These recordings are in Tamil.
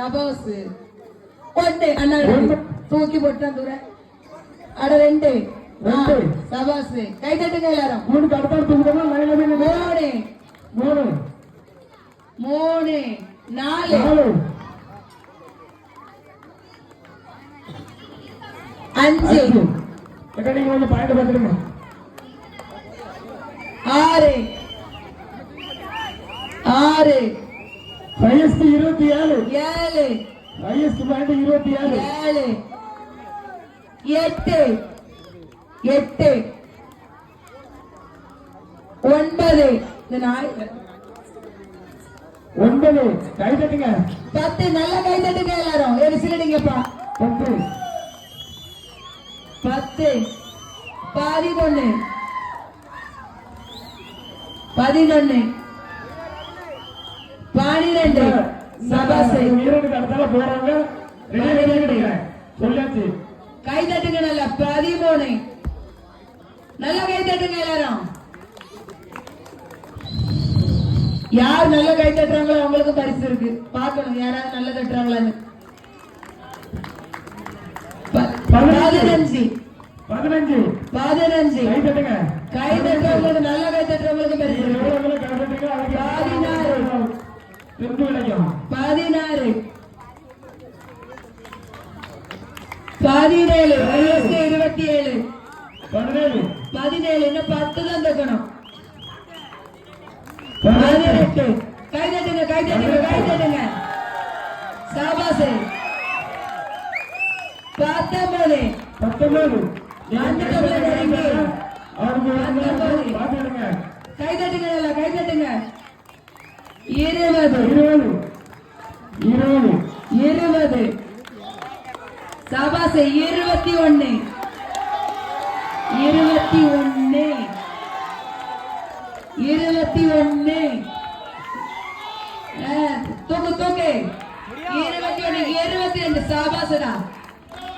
மூணு சபோஸ் ஒன்று அண்ணா. தூக்கி போட்டான் தூர அட ரெண்டு. சபாஸ் கை தட்டுங்க எல்லாரும். நில்லு. மூணு. மூணு. மூணு. நாலு. அஞ்சு. நீங்க கொஞ்சம் பாயிண்ட் பார்த்துருங்க ஆறு. ஆறு. ஹையஸ்ட் இருபத்தி ஏழு. ஏழு. ஹையஸ்ட் பாயிண்ட் இருபத்தி ஏழு. ஏழு. எட்டு. எட்டு. ஒன்பது. ஒன்பது. கை தட்டுங்க. பத்து. நல்ல கை தட்டுங்க எல்லாரும். ஏழு சிலடிங்கப்பா. பத்து. பத்து. பதினொன்னு. பதினொன்னு. பனிரெண்டு. ரெடி ரெடி கிடைக்கிறேன் சொல்லியாச்சு கை தட்டுங்க நல்லா பதிமூணு. நல்லா கை தட்டுங்க எல்லாரும். யார் நல்ல கை தட்டுறாங்களோ அவங்களுக்கு பரிசு இருக்கு. பார்க்கணும் யாராவது நல்ல தட்டுறாங்களான்னு. பதினஞ்சு. பதினஞ்சு. பதினஞ்சு. கை தட்டுங்க. கை தட்டுறவங்களுக்கு நல்ல கை தட்டுறவங்களுக்கு பரிசு நீங்க இருக்கு எவ்வளவு கை தட்டுங்க அதுக்கு பதினாறு. திரும்ப கிடைக்கும் பதினாறு. பதினேழு வயசு இருபத்தி ஏழு. பதினேழு. இன்னும் பத்து தான் தக்கணும். பதினெட்டு. கை தட்டுங்க கை தட்டுங்க கை தட்டுங்க. சாபாசு. பத்தொன்பது. பத்தொன்பது. கை தட்டுங்க கை தட்டுங்க. இருபது. இருபது. இருபது. சபாசை இருபத்தி ஒன்னு. இருபத்தி ஒன்னு. இருபத்தி ஒன்னு. தூக்கு தூக்கு. இருபத்தி ஒன்னு இருபத்தி ரெண்டு. சாபாசுடா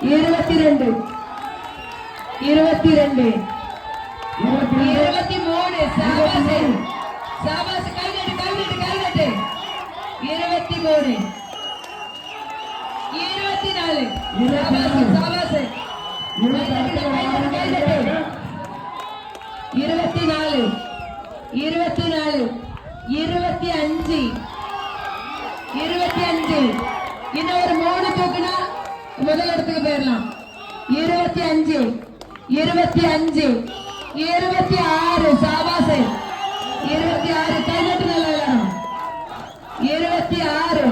இருபத்தி ரெண்டு. இருபத்தி ரெண்டு. இருபத்தி மூணு. சாபாசு. சாபாசு இருபத்தி மூணு இருபத்தி நாலு. இருபத்தி நாலு. இருபத்தி நாலு. இருபத்தி அஞ்சு. இருபத்தி அஞ்சு. இன்னும் ஒரு மூணு தூக்குனா முதல் இடத்துக்கு போயிடலாம். இருபத்தி அஞ்சு. இருபத்தி அஞ்சு. இருபத்தி ஆறு. சாபாசு இருபத்தி ஆறு. கைதட்டு நல்லா இருபத்தி ஆறு.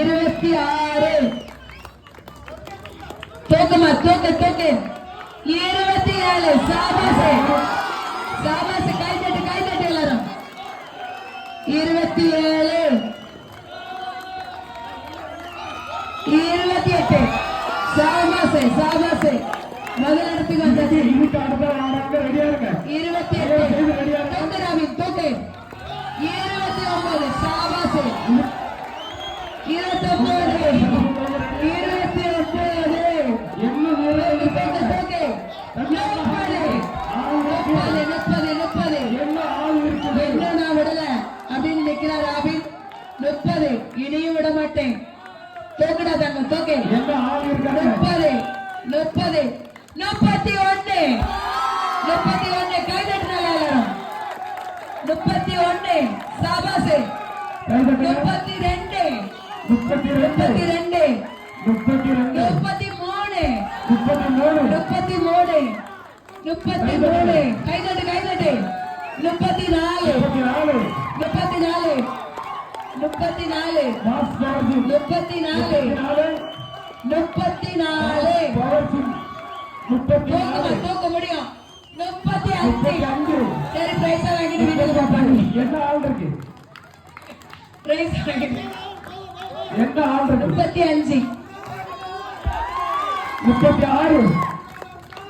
இருபத்தி ஆறு. தூக்குமா தூக்கு தூக்கு. இருபத்தி ஏழு. சாபாசு. சாபாசு கை தட்டு கை தட்டு எல்லாரும். இருபத்தி ஏழு. இருபத்தி எட்டு. சாபாசு சாபாசு. முதல் இடத்துக்கு வந்தாச்சு இதுக்கு அடுத்த ஆறாங்க ரெடியா இருங்க இருபத்தி எட்டு தூக்கு ராவின் தூக்கு இருபத்தி ஒன்பது சாபாசு இருபத்தி ஒன்பது இருபத்தி ஒன்பது என்ன வீரர் தூக்கு தூக்கு முப்பது முப்பது முப்பது முப்பது என்ன ஆள் இருக்குது இன்னும் நான் விடல அப்படின்னு நிக்கிறார் ராபின் முப்பது இனியும் விட மாட்டேன் தூக்குடா தங்க தூக்கு முப்பது முப்பது முப்பத்தி ஒண்ணு முப்பத்தி ஒண்ணு கைதட்டினால எல்லாரும் முப்பத்தி ஒண்ணு சாபாசு. முப்பத்தி ரெண்டு முப்பத்தி முப்பத்தி ரெண்டு. முப்பத்தி ரெண்டு. முப்பத்தி மூணு. முப்பத்தி மூணு. முப்பத்தி மூணு. முப்பத்தி மூணு. கைதட்டு கைதட்டு முப்பத்தி நாலு. முப்பத்தி நாலு. முப்பத்தி நாலு. முப்பத்தி நாலு முப்பத்தி நாலு முப்பத்தி நாலு. முப்பத்தி தூக்க முடியும். முப்பத்தி அஞ்சு. சரி பிரைஸ் வாங்கிட்டு வீட்டுக்கு போப்பாங்க. என்ன ஆள் இருக்கு? பிரைஸ் வாங்கிட்டு. என்ன ஆள் இருக்கு? முப்பத்தி அஞ்சு. முப்பத்தி ஆறு.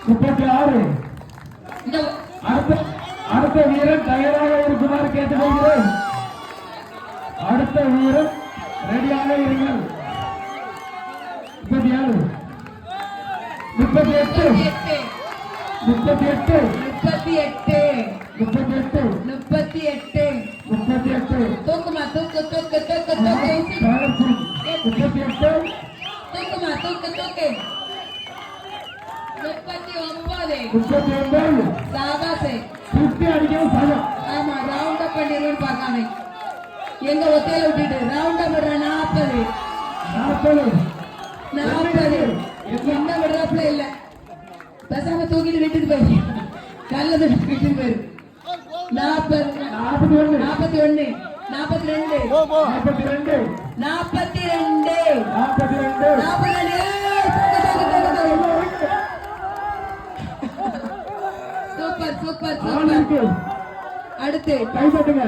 முப்பத்தி ஆறு. அடுத்த அடுத்த வீரன் தயாராக இருக்குமாறு கேட்டுக்கொள்கிறேன். அடுத்த வீரன் ரெடியாக இருங்கள் முப்பத்தி ஆறு முப்பத்தி எட்டு முப்பத்தி எட்டு முப்பத்தி எட்டு முப்பத்தி எட்டு முப்பத்தி எட்டு முப்பத்தி எட்டு முப்பத்தி எட்டு தூக்குமா தூக்கு தூக்கு தூக்கு தூக்கு பகத்சிங் முப்பத்தி எட்டு தூக்குமா தூக்கு தூக்கு முப்பத்தி ஒன்பது முப்பத்தி ஒன்பது சாபாசே சுத்தி அடிக்கவும் சதம் ஆமா ரவுண்ட் அப் பண்ணிடுவோம் பார்க்காம எங்க ஒத்தையில விட்டுட்டு ரவுண்ட் விடுற நாற்பது நாற்பது நாற்பது என்ன விடுறாப்புல இல்ல. பேசாம தூக்கிட்டு விட்டுட்டு போயிரு கல்ல தூக்கி விட்டுட்டு போயிரு. நாற்பது நாற்பத்தி ஒன்று நாற்பத்தி ஒண்ணு நாற்பத்தி ரெண்டு நாற்பத்தி ரெண்டு நாற்பத்தி ரெண்டு நாற்பத்தி ரெண்டு நாற்பத்தி ரெண்டு. சூப்பர். சூப்பர் அடுத்து. கைப்பற்றுங்க